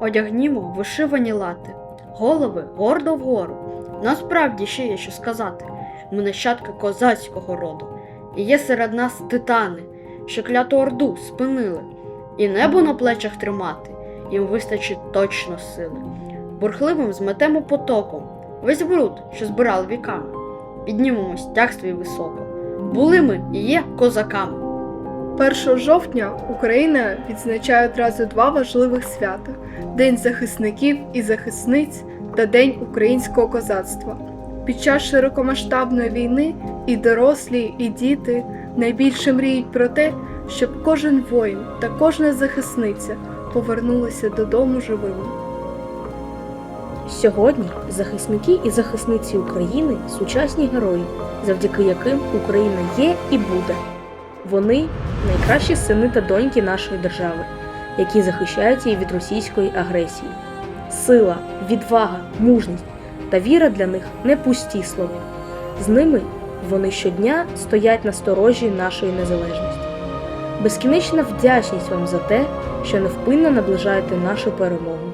Одягнімо вишивані лати, голови гордо вгору. Насправді ще є що сказати. Ми нащадки козацького роду, і є серед нас титани, що кляту орду спинили, і небо на плечах тримати, їм вистачить точно сили. Бурхливим зметемо потоком, весь бруд, що збирали віками. Піднімемо стяг свій високо. Були ми і є козаками. 1 жовтня Україна відзначає одразу два важливих свята: День захисників і захисниць та День українського козацтва. Під час широкомасштабної війни і дорослі, і діти найбільше мріють про те, щоб кожен воїн та кожна захисниця повернулися додому живими. Сьогодні захисники і захисниці України сучасні герої, завдяки яким Україна є і буде. Вони найкращі сини та доньки нашої держави, які захищають її від російської агресії. Сила, відвага, мужність та віра для них не пусті слова. З ними вони щодня стоять на сторожі нашої незалежності. Безкінечна вдячність вам за те, що невпинно наближаєте нашу перемогу.